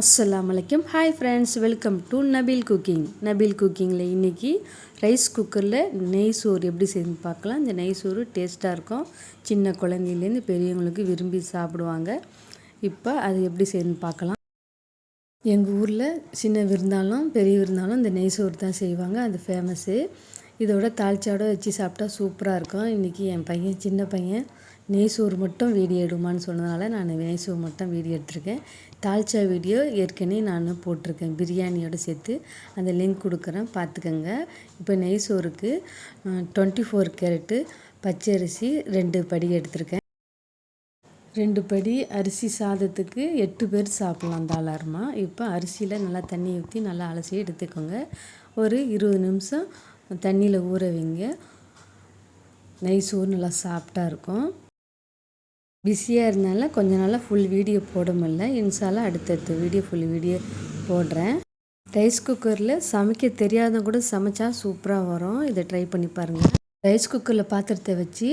அஸ்ஸலாம் வலைக்கம் hi friends welcome to Nabeel cooking Nabeel குக்கிங்கில் இன்றைக்கி ரைஸ் குக்கரில் நெய் சோறு எப்படி செய்து பார்க்கலாம். இந்த நெய் சோறு டேஸ்ட்டாக இருக்கும். சின்ன குழந்தையிலேருந்து பெரியவங்களுக்கு விரும்பி சாப்பிடுவாங்க. இப்போ அது எப்படி செய்யணும்னு பார்க்கலாம். எங்கள் ஊரில் சின்ன விருந்தாலும் பெரிய விருந்தாலும் இந்த நெய் சோறு தான் செய்வாங்க. அது ஃபேமஸ்ஸு இதோட தாழ்ச்சாவோட வச்சு சாப்பிட்டா சூப்பராக இருக்கும். இன்றைக்கி என் பையன் சின்ன பையன் நெய் சோறு மட்டும் வீடியோ எடுமான்னு சொன்னதுனால நான் நெய் மட்டும் வீடியோ எடுத்திருக்கேன். தால்ச்சா வீடியோ ஏற்கனவே நான் போட்டிருக்கேன். பிரியாணியோடு சேர்த்து அந்த லிங்க் கொடுக்குறேன். பார்த்துக்கோங்க. இப்போ நெய் சோறுக்கு டுவெண்ட்டி ஃபோர் கேரட்டு பச்சை அரிசி ரெண்டு படி எடுத்திருக்கேன். ரெண்டு படி அரிசி சாதத்துக்கு எட்டு பேர் சாப்பிட்லாம் தாளாரமாக இப்போ அரிசியில் நல்லா தண்ணி ஊற்றி நல்லா அலசி எடுத்துக்கோங்க. ஒரு இருபது நிமிஷம் தண்ணியில் ஊற வைங்க. நெய் சோறு நல்லா சாஃப்டாக இருக்கும். பிஸியாக இருந்தனால கொஞ்ச நாளாக ஃபுல் வீடியோ போட முடியல. இன்ஷாலாக அடுத்தடுத்த வீடியோ ஃபுல் வீடியோ போடுறேன். ரைஸ் குக்கரில் சமைக்க தெரியாதவங்க கூட சமைச்சா சூப்பராக வரும். இதை ட்ரை பண்ணி பாருங்கள் ரைஸ் குக்கரில் பாத்திரத்தை வச்சு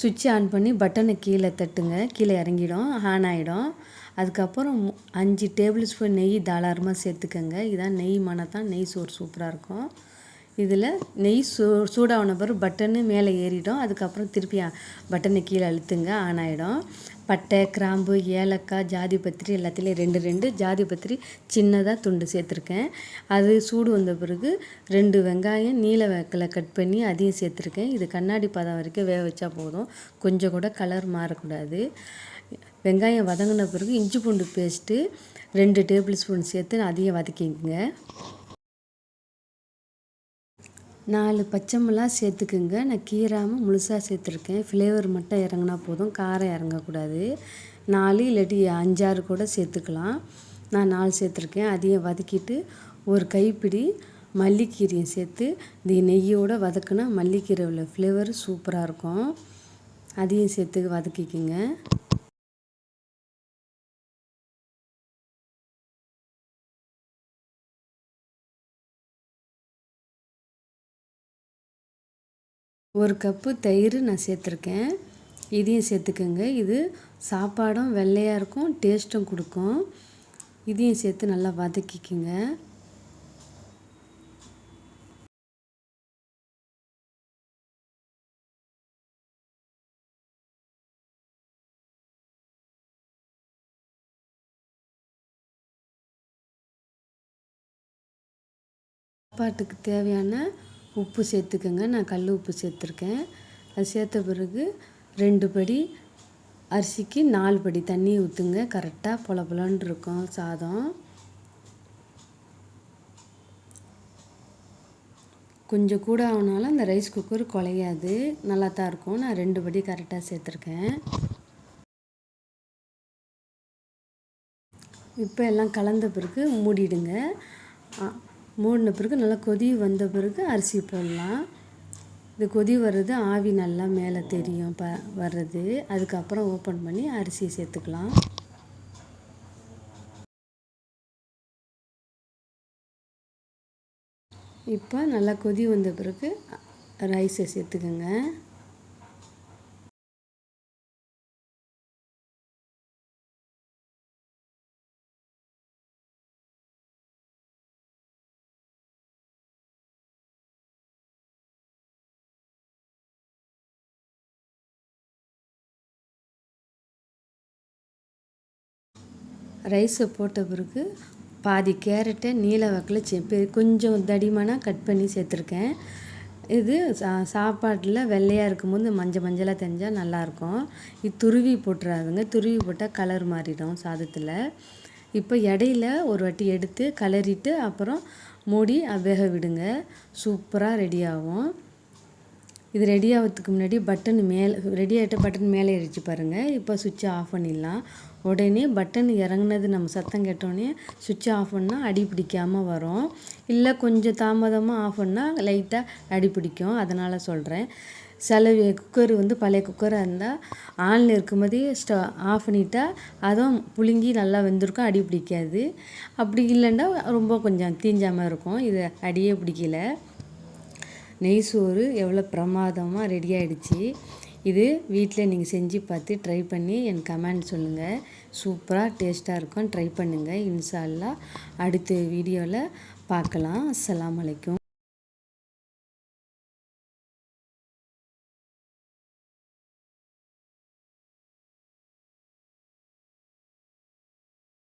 சுவிட்ச் ஆன் பண்ணி பட்டனை கீழே தட்டுங்க. கீழே இறங்கிடும். ஆன் ஆகிடும் அதுக்கப்புறம் அஞ்சு டேபிள் ஸ்பூன் நெய் தாராளமாக சேர்த்துக்கங்க. இதான் நெய் மணத்தான் நெய் சோறு சூப்பராக இருக்கும். இதில் நெய் சூ சூடான பிறகு பட்டனு மேலே ஏறிடும். அதுக்கப்புறம் திருப்பி பட்டனை கீழே அழுத்துங்க ஆன் ஆகிடும் பட்டை கிராம்பு ஏலக்காய் ஜாதி பத்திரி எல்லாத்துலேயும் ரெண்டு ரெண்டு. ஜாதி பத்திரி சின்னதாக துண்டு சேர்த்துருக்கேன். அது சூடு வந்த பிறகு ரெண்டு வெங்காயம் நீல வேக்கில் கட் பண்ணி அதையும் சேர்த்துருக்கேன். இது கண்ணாடி பதம் வரைக்கும் வேக வச்சா போதும். கொஞ்சம் கூட கலர் மாறக்கூடாது. வெங்காயம் வதங்கின பிறகு இஞ்சி பூண்டு பேஸ்ட்டு ரெண்டு டேபிள் ஸ்பூன் சேர்த்து அதையும் வதக்கிங்க நாலு பச்சை மிளகா சேர்த்துக்குங்க. நான் கீராமல் முழுசாக சேர்த்துருக்கேன். ஃப்ளேவர் மட்டும் இறங்கினா போதும். காரம் இறங்கக்கூடாது. நாலு இல்லாட்டி அஞ்சாறு கூட சேர்த்துக்கலாம். நான் நாலு சேர்த்துருக்கேன். அதையும் வதக்கிட்டு ஒரு கைப்பிடி மல்லிக்கீரையும் சேர்த்து இந்த நெய்யோடு வதக்குனா மல்லிக்கீரை உள்ள ஃப்ளேவர் சூப்பராக இருக்கும். அதையும் சேர்த்து வதக்கிக்கோங்க. ஒரு கப்பு தயிர் நான் சேர்த்துருக்கேன். இதையும் சேர்த்துக்கோங்க. இது சாப்பாடும் வெள்ளையாக இருக்கும் டேஸ்ட்டும் கொடுக்கும். இதையும் சேர்த்து நல்லா வதக்கிக்கோங்க. சாப்பாட்டுக்கு தேவையான உப்பு சேர்த்துக்கோங்க. நான் கல் உப்பு சேர்த்துருக்கேன். அது சேர்த்த பிறகு ரெண்டு படி அரிசிக்கு நாலு படி தண்ணி ஊற்றுங்க கரெக்டாக பொல பொலன்னு இருக்கும் சாதம். கொஞ்சம் கூட ஆனாலும் அந்த ரைஸ் குக்கர் குலையாது நல்லா தான் இருக்கும். நான் ரெண்டு படி கரெக்டாக சேர்த்துருக்கேன். இப்போ எல்லாம் கலந்த பிறகு மூடிடுங்க. மூடின பிறகு நல்லா கொதி வந்த பிறகு அரிசி போடலாம். இது கொதி வர்றது ஆவி நல்லா மேலே தெரியும் ப வர்றது. அதுக்கப்புறம் ஓப்பன் பண்ணி அரிசியை சேர்த்துக்கலாம். இப்போ நல்லா கொதி வந்த பிறகு ரைஸை சேர்த்துக்கோங்க. ரைஸை போட்ட பிறகு பாதி கேரட்டை நீல வாக்கில் செ கொஞ்சம் தடிமனாக கட் பண்ணி சேர்த்துருக்கேன். இது சா சாப்பாட்டில் வெள்ளையாக இருக்கும்போது மஞ்சள் மஞ்சளாக தெரிஞ்சால் நல்லாயிருக்கும் இது துருவி போட்டுறாதுங்க. துருவி போட்டால் கலர் மாறிடும் சாதத்தில். இப்போ இடையில ஒரு வாட்டி எடுத்து கலரிட்டு அப்புறம் மூடி வேக விடுங்க. சூப்பராக ரெடி ஆகும். இது ரெடி ஆகிறதுக்கு முன்னாடி பட்டன் மேலே ரெடி ஆகிட்ட பட்டன் மேலே ஏறிச்சு பாருங்கள் இப்போ சுவிட்சை ஆஃப் பண்ணிடலாம். உடனே பட்டன் இறங்குனது நம்ம சத்தம் கேட்டோடனே சுவிட்சை ஆஃப் பண்ணால் அடி பிடிக்காமல் வரும். இல்லை கொஞ்சம் தாமதமாக ஆஃப் பண்ணால் லைட்டாக அடி பிடிக்கும். அதனால் சொல்கிறேன் சில குக்கர் வந்து பழைய குக்கராக இருந்தால் ஆனில் இருக்கும்போதே ஸ்ட ஆஃப் பண்ணிட்டா அதுவும் புழுங்கி நல்லா வெந்திருக்கும் அடி பிடிக்காது. அப்படி இல்லைன்னா ரொம்ப கொஞ்சம் தீஞ்சாமல் இருக்கும். இது அடியே பிடிக்கல. நெய் சோறு எவ்வளோ பிரமாதமாக ரெடி ஆகிடுச்சி இது வீட்டில் நீங்கள் செஞ்சு பார்த்து ட்ரை பண்ணி என் கமெண்ட் சொல்லுங்கள் சூப்பராக டேஸ்ட்டாக இருக்கும். ட்ரை பண்ணுங்கள் இன்ஷால்லா அடுத்த வீடியோவில் பார்க்கலாம். அஸ்ஸலாமு அலைக்கும்.